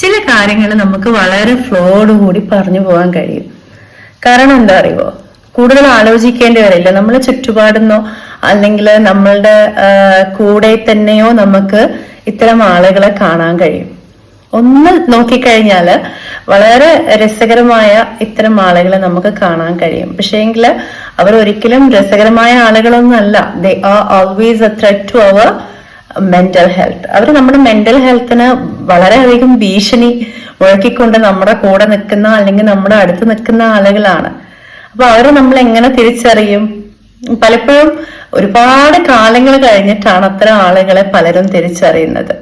ചില കാര്യങ്ങൾ നമുക്ക് വളരെ ഫ്ലോഡ് കൂടി പറഞ്ഞു പോകാൻ കഴിയും. കാരണം എന്താ അറിയുമോ കൂടുതൽ ആലോചിക്കേണ്ടി വരില്ല നമ്മളെ ചുറ്റുപാടുന്നോ അല്ലെങ്കിൽ നമ്മളുടെ കൂടെ തന്നെയോ നമുക്ക് ഇത്തരം ആളുകളെ കാണാൻ കഴിയും. ഒന്ന് നോക്കിക്കഴിഞ്ഞാൽ വളരെ രസകരമായ ഇത്തരം ആളുകളെ നമുക്ക് കാണാൻ കഴിയും. പക്ഷേ എങ്കിൽ അവർ ഒരിക്കലും രസകരമായ ആളുകളൊന്നും അല്ല. They are always a threat to our mental health അവർ നമ്മുടെ മെന്റൽ ഹെൽത്തിന് വളരെയധികം ഭീഷണി മുഴക്കിക്കൊണ്ട് നമ്മുടെ കൂടെ നിൽക്കുന്ന അല്ലെങ്കിൽ നമ്മുടെ അടുത്ത് നിൽക്കുന്ന ആളുകളാണ്. അപ്പൊ അവരെ നമ്മൾ എങ്ങനെ തിരിച്ചറിയും? പലപ്പോഴും ഒരുപാട് കാലങ്ങൾ കഴിഞ്ഞിട്ടാണ് അത്തരം ആളുകളെ പലരും തിരിച്ചറിയുന്നത്.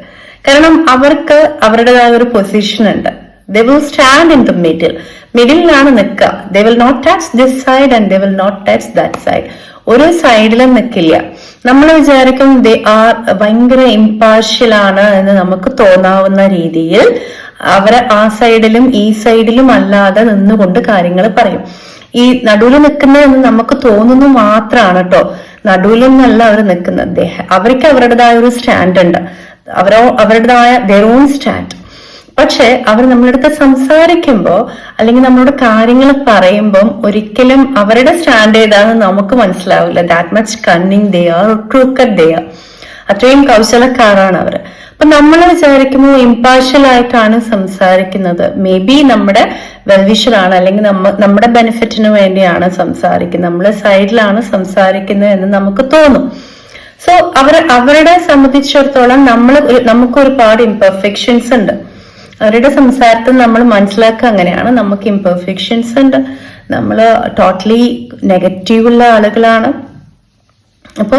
കാരണം അവർക്ക് അവരുടേതായ ഒരു പൊസിഷൻ ഉണ്ട്. They will stand in the middle മിഡിലാണ് നിൽക്കുക. They will not touch this side and they will not touch that side ഒരു സൈഡിലും നിൽക്കില്ല നമ്മൾ വിചാരിക്കും ദേ ആർ ഭയങ്കര ഇമ്പാർഷ്യൽ ആണ് എന്ന് നമുക്ക് തോന്നാവുന്ന രീതിയിൽ അവരെ ആ സൈഡിലും ഈ സൈഡിലും അല്ലാതെ നിന്നുകൊണ്ട് കാര്യങ്ങൾ പറയും. ഈ നടുവിൽ നിൽക്കുന്നതെന്ന് നമുക്ക് തോന്നുന്നു മാത്രമാണ് കേട്ടോ നടുവിലൊന്നല്ല അവർ നിൽക്കുന്നത് അവർക്ക് അവരുടേതായ ഒരു സ്റ്റാൻഡ് ഉണ്ട്. അവരോ അവരുടേതായ ദർ ഓൺ സ്റ്റാൻഡ് പക്ഷെ അവർ നമ്മളടുത്ത് സംസാരിക്കുമ്പോ അല്ലെങ്കിൽ നമ്മളോട് കാര്യങ്ങൾ പറയുമ്പോൾ ഒരിക്കലും അവരുടെ സ്റ്റാൻഡേർഡ് ആണ് നമുക്ക് മനസ്സിലാവില്ല. That much cunning they are ദയ ദേ അത്രയും കൗശലക്കാരാണ് അവർ അപ്പൊ നമ്മൾ വിചാരിക്കുമ്പോൾ ഇമ്പാർഷ്യൽ ആയിട്ടാണ് സംസാരിക്കുന്നത്? മേ ബി നമ്മുടെ വെൽവിഷറാണ് അല്ലെങ്കിൽ നമ്മ നമ്മുടെ ബെനിഫിറ്റിന് വേണ്ടിയാണ് സംസാരിക്കുന്നത്. നമ്മളെ സൈഡിലാണ് സംസാരിക്കുന്നത് എന്ന് നമുക്ക് തോന്നും. സോ അവർ അവരുടെ സംബന്ധിച്ചിടത്തോളം നമ്മൾ നമുക്ക് ഒരുപാട് ഇംപെർഫെക്ഷൻസ് ഉണ്ട്. അവരുടെ സംസാരത്തിൽ നമ്മൾ മനസ്സിലാക്കുക അങ്ങനെയാണ്. നമുക്ക് ഇംപെർഫെക്ഷൻസ് ഉണ്ട്. നമ്മൾ ടോട്ടലി നെഗറ്റീവുള്ള ആളുകളാണ്. അപ്പൊ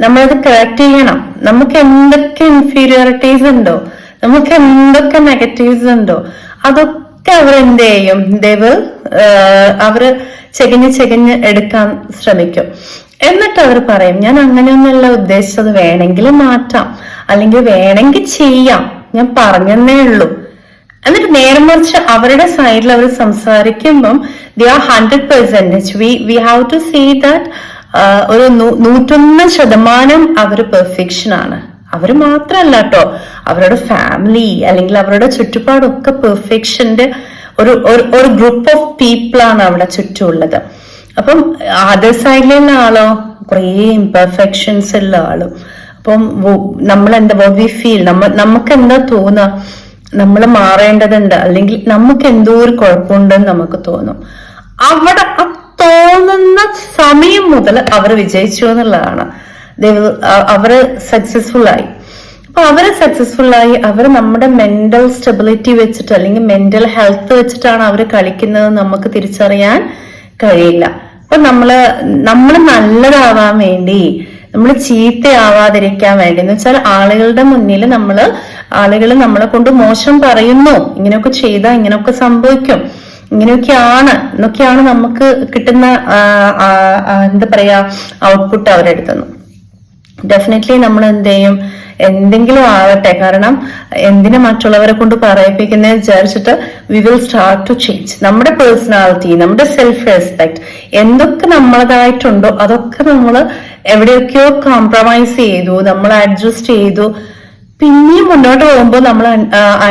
നമ്മളത് കറക്റ്റ് ചെയ്യണം. നമുക്ക് എന്തൊക്കെ ഇൻഫീരിയോറിറ്റീസ് ഉണ്ടോ? നമുക്ക് എന്തൊക്കെ നെഗറ്റീവ്സ് ഉണ്ടോ? അതൊക്കെ അവർ എന്ത് ചെയ്യും? ദൈവ് അവർ ചെകിഞ്ഞ് ചെകിഞ്ഞ് എടുക്കാൻ ശ്രമിക്കും. എന്നിട്ട് അവർ പറയും ഞാൻ അങ്ങനെയൊന്നുള്ള ഉദ്ദേശിച്ചത്. വേണമെങ്കിൽ മാറ്റാം. അല്ലെങ്കിൽ വേണമെങ്കിൽ ചെയ്യാം. ഞാൻ പറഞ്ഞെന്നേ ഉള്ളൂ. എന്നിട്ട് നേരെ മറിച്ച് അവരുടെ സൈഡിൽ അവർ സംസാരിക്കുമ്പം they are hundred percentage we we have to see that ഒരു നൂറ്റൊന്ന് ശതമാനം അവർ പെർഫെക്ഷൻ ആണ്. അവർ മാത്രമല്ല കേട്ടോ അവരുടെ ഫാമിലി അല്ലെങ്കിൽ അവരുടെ ചുറ്റുപാടൊക്കെ പെർഫെക്ഷന്റെ ഒരു- ഒരു ഗ്രൂപ്പ് ഓഫ് പീപ്പിളാണ് അവിടെ ചുറ്റുമുള്ളത് അപ്പം അതർ സൈഡിലുള്ള ആളോ? കുറേ ഇംപെർഫെക്ഷൻസ് ഉള്ള ആളും. അപ്പം നമ്മൾ എന്താ വി ഫീൽ നമ്മ നമുക്ക് എന്താ തോന്നുക നമ്മൾ മാറേണ്ടതുണ്ട്. അല്ലെങ്കിൽ നമുക്ക് എന്തോ ഒരു കുഴപ്പമുണ്ടെന്ന് നമുക്ക് തോന്നും. അവിടെ ആ തോന്നുന്ന സമയം മുതൽ അവർ വിജയിച്ചു എന്നുള്ളതാണ്. അവർ സക്സസ്ഫുൾ ആയി. അപ്പൊ അവർ സക്സസ്ഫുൾ ആയി അവർ നമ്മുടെ മെന്റൽ സ്റ്റെബിലിറ്റി വെച്ചിട്ട് അല്ലെങ്കിൽ മെന്റൽ ഹെൽത്ത് വെച്ചിട്ടാണ് അവർ കളിക്കുന്നത് നമുക്ക് തിരിച്ചറിയാൻ കഴിയില്ല. അപ്പൊ നമ്മൾ നമ്മൾ നല്ലതാവാൻ വേണ്ടി നമ്മൾ ചീത്തയാവാതിരിക്കാൻ വേണ്ടി. എന്ന് വെച്ചാൽ ആളുകളുടെ മുന്നിൽ നമ്മൾ ആളുകൾ നമ്മളെ കൊണ്ട് മോശം പറയുന്നു. ഇങ്ങനെയൊക്കെ ചെയ്താൽ ഇങ്ങനെയൊക്കെ സംഭവിക്കും. ഇങ്ങനെയൊക്കെയാണ് എന്നൊക്കെയാണ് നമുക്ക് കിട്ടുന്ന എന്താ പറയാ ഔട്ട്പുട്ട് അവരെടുത്തുനിന്ന് ഡെഫിനറ്റ്ലി നമ്മൾ എന്ത് ചെയ്യും? എന്തെങ്കിലും ആവട്ടെ. കാരണം എന്തിനു മറ്റുള്ളവരെ കൊണ്ട് പറയിപ്പിക്കുന്നത് വിചാരിച്ചിട്ട് we will start to change നമ്മുടെ പേഴ്സണാലിറ്റി നമ്മുടെ സെൽഫ് റെസ്പെക്ട് എന്തൊക്കെ നമ്മളതായിട്ടുണ്ടോ അതൊക്കെ നമ്മൾ എവിടെയൊക്കെയോ കോംപ്രമൈസ് ചെയ്തു നമ്മൾ അഡ്ജസ്റ്റ് ചെയ്തു. പിന്നെയും മുന്നോട്ട് പോകുമ്പോൾ നമ്മൾ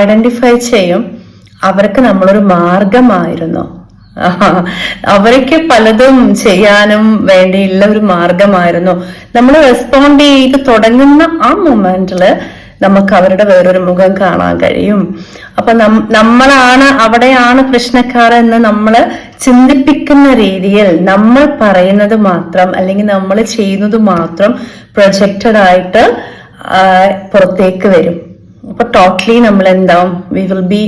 ഐഡന്റിഫൈ ചെയ്യും. അവർക്ക് നമ്മളൊരു മാർഗമായിരുന്നു. ആഹാ. അവർക്ക് പലതും ചെയ്യാനും വേണ്ടിയുള്ള ഒരു മാർഗമായിരുന്നു. നമ്മൾ റെസ്പോണ്ട് ചെയ്ത് തുടങ്ങുന്ന ആ മൊമെന്റിൽ നമുക്ക് അവരുടെ വേറൊരു മുഖം കാണാൻ കഴിയും. അപ്പൊ നമ്മളാണ് അവിടെയാണ് പ്രശ്നക്കാർ എന്ന് നമ്മൾ ചിന്തിപ്പിക്കുന്ന രീതിയിൽ നമ്മൾ പറയുന്നത് മാത്രം അല്ലെങ്കിൽ നമ്മൾ ചെയ്യുന്നത് മാത്രം പ്രൊജക്റ്റഡ് ആയിട്ട് പുറത്തേക്ക് വരും. അപ്പൊ ടോട്ടലി നമ്മൾ എന്താവും വി വിൽ ബി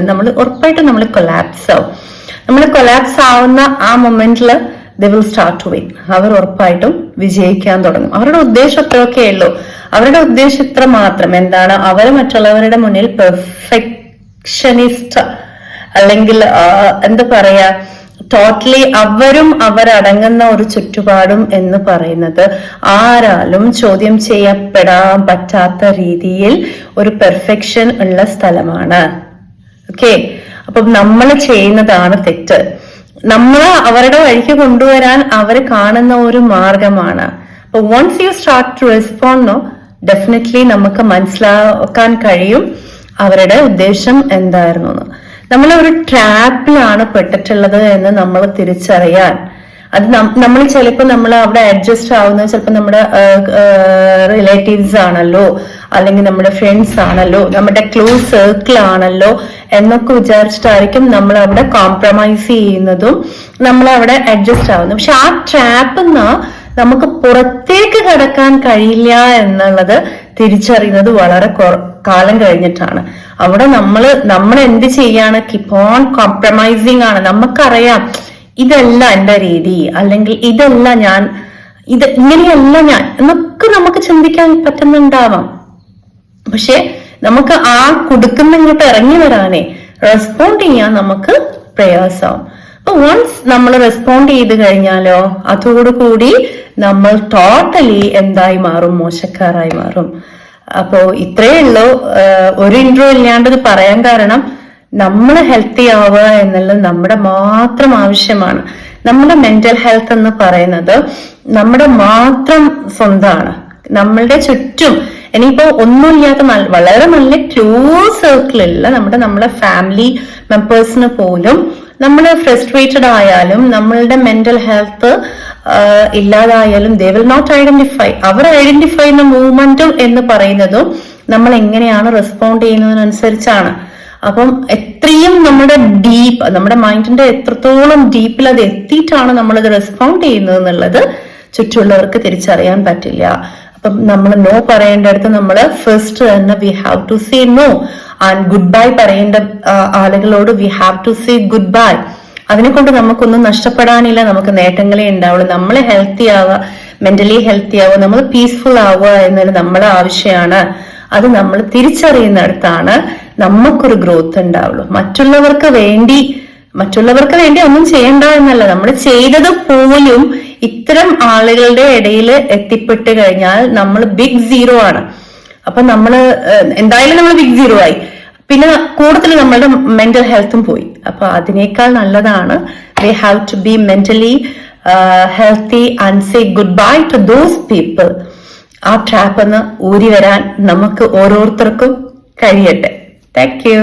നമ്മൾ ഉറപ്പായിട്ടും നമ്മൾ കൊലാപ്സ് ആവും. നമ്മൾ കൊലാപ്സ് ആവുന്ന ആ മൊമെന്റിൽ they will start to win അവർ ഉറപ്പായിട്ടും വിജയിക്കാൻ തുടങ്ങും. അവരുടെ ഉദ്ദേശം അത്രയൊക്കെ ഉള്ളൂ. അവരുടെ ഉദ്ദേശം ഇത്ര മാത്രം. എന്താണ്? അവർ മറ്റുള്ളവരുടെ മുന്നിൽ പെർഫെക്ഷനിസ്റ്റ് അല്ലെങ്കിൽ എന്താ പറയാ ടോട്ടലി അവരും അവരടങ്ങുന്ന ഒരു ചുറ്റുപാടും എന്ന് പറയുന്നത് ആരാലും ചോദ്യം ചെയ്യപ്പെടാൻ പറ്റാത്ത രീതിയിൽ ഒരു പെർഫെക്ഷൻ ഉള്ള സ്ഥലമാണ്. ഓക്കെ അപ്പം നമ്മൾ ചെയ്യുന്നതാണ് തെറ്റ്. നമ്മൾ അവരുടെ വഴിക്ക് കൊണ്ടുവരാൻ അവർ കാണുന്ന ഒരു മാർഗമാണ്. അപ്പൊ once you start to respond definitely നമുക്ക് മനസ്സിലാക്കാൻ കഴിയും അവരുടെ ഉദ്ദേശം എന്തായിരുന്നു നമ്മൾ ഒരു ട്രാപ്പിലാണ് പെട്ടിട്ടുള്ളത് എന്ന് നമ്മൾ തിരിച്ചറിയാൻ. അത് നമ്മൾ ചിലപ്പോൾ നമ്മൾ അവിടെ അഡ്ജസ്റ്റ് ആവുന്നത് ചിലപ്പോൾ നമ്മുടെ റിലേറ്റീവ്സ് ആണല്ലോ അല്ലെങ്കിൽ നമ്മുടെ ഫ്രണ്ട്സ് ആണല്ലോ നമ്മുടെ ക്ലോസ് സർക്കിൾ ആണല്ലോ എന്നൊക്കെ വിചാരിച്ചിട്ടായിരിക്കും നമ്മൾ അവിടെ കോംപ്രമൈസ് ചെയ്യുന്നതും നമ്മൾ അവിടെ അഡ്ജസ്റ്റ് ആവുന്നു പക്ഷെ ആ ട്രാപ്പിൽ നിന്ന് നമുക്ക് പുറത്തേക്ക് കടക്കാൻ കഴിയില്ല എന്നുള്ളത് തിരിച്ചറിയുന്നത് വളരെ കാലം കഴിഞ്ഞിട്ടാണ്. അവിടെ നമ്മൾ നമ്മൾ എന്ത് ചെയ്യാണ് കിപ്പ് ഓൺ കോംപ്രമൈസിങ് ആണ്. നമുക്കറിയാം ഇതല്ല എന്റെ രീതി അല്ലെങ്കിൽ ഇതല്ല ഞാൻ ഇത് ഇങ്ങനെയല്ല ഞാൻ എന്നൊക്കെ നമുക്ക് ചിന്തിക്കാൻ പറ്റുന്നുണ്ടാവാം. പക്ഷെ നമുക്ക് ആ കൊടുക്കുന്ന ഇങ്ങോട്ട് ഇറങ്ങി വരാനേ റെസ്പോണ്ട് ചെയ്യാൻ നമുക്ക് പ്രയാസമാവും അപ്പൊ വൺസ് നമ്മൾ റെസ്പോണ്ട് ചെയ്ത് കഴിഞ്ഞാലോ അതോടുകൂടി നമ്മൾ ടോട്ടലി എന്തായി മാറും മോശക്കാരായി മാറും. അപ്പോ ഇത്രയേ ഉള്ളൂ. ഒരു ഇൻട്രോ ഇല്ലാണ്ട് ഇത് പറയാൻ കാരണം നമ്മൾ ഹെൽത്തി ആവുക എന്നുള്ളത് നമ്മുടെ മാത്രം ആവശ്യമാണ്. നമ്മുടെ മെന്റൽ ഹെൽത്ത് എന്ന് പറയുന്നത് നമ്മുടെ മാത്രം സ്വന്തമാണ് നമ്മളുടെ ചുറ്റും ഇനിയിപ്പോ ഒന്നുമില്ലാത്ത വളരെ നല്ല ക്ലോസ് സർക്കിളില്ല നമ്മുടെ നമ്മുടെ ഫാമിലി മെമ്പേഴ്സിന് പോലും നമ്മൾ ഫ്രസ്ട്രേറ്റഡ് ആയാലും നമ്മളുടെ മെന്റൽ ഹെൽത്ത് ഇല്ലാതായാലും ദേ വിൽ നോട്ട് ഐഡന്റിഫൈ അവർ ഐഡന്റിഫൈ ചെയ്യുന്ന മൂവ്മെന്റും എന്ന് പറയുന്നതും നമ്മൾ എങ്ങനെയാണ് റെസ്പോണ്ട് ചെയ്യുന്നതിനനുസരിച്ചാണ്. അപ്പം എത്രയും നമ്മുടെ ഡീപ്പ് നമ്മുടെ മൈൻഡിന്റെ എത്രത്തോളം ഡീപ്പിൽ അത് എത്തിയിട്ടാണ് നമ്മളത് റെസ്പോണ്ട് ചെയ്യുന്നത് എന്നുള്ളത് ചുറ്റുള്ളവർക്ക് തിരിച്ചറിയാൻ പറ്റില്ല. അപ്പം നമ്മൾ നോ പറയേണ്ടടുത്ത് നമ്മൾ ഫസ്റ്റ് തന്നെ we have to say no and goodbye പറയേണ്ട ആളുകളോട് we have to say goodbye അതിനെ കൊണ്ട് നമുക്കൊന്നും നഷ്ടപ്പെടാനില്ല നമുക്ക് നേട്ടങ്ങളെ ഉണ്ടാവുള്ളൂ. നമ്മൾ ഹെൽത്തി ആവുക മെന്റലി ഹെൽത്തി ആവുക നമ്മൾ പീസ്ഫുൾ ആവുക എന്നത് നമ്മുടെ ആവശ്യമാണ്. അത് നമ്മൾ തിരിച്ചറിയുന്നിടത്താണ് നമുക്കൊരു ഗ്രോത്ത് ഉണ്ടാവുള്ളൂ. മറ്റുള്ളവർക്ക് വേണ്ടി മറ്റുള്ളവർക്ക് വേണ്ടി ഒന്നും ചെയ്യണ്ട എന്നല്ല. നമ്മൾ ചെയ്തത് പോലും ഇത്തരം ആളുകളുടെ ഇടയിൽ എത്തിപ്പെട്ട് കഴിഞ്ഞാൽ നമ്മൾ ബിഗ് സീറോ ആണ്. അപ്പൊ നമ്മൾ എന്തായാലും നമ്മൾ ബിഗ് സീറോ ആയി. പിന്നെ കൂടുതൽ നമ്മളുടെ മെന്റൽ ഹെൽത്തും പോയി. അപ്പൊ അതിനേക്കാൾ നല്ലതാണ് we have to be mentally healthy and say goodbye to those people ആ ട്രാപ്പ് ഒന്ന് ഊരി വരാൻ നമുക്ക് ഓരോരുത്തർക്കും കഴിയട്ടെ. Thank you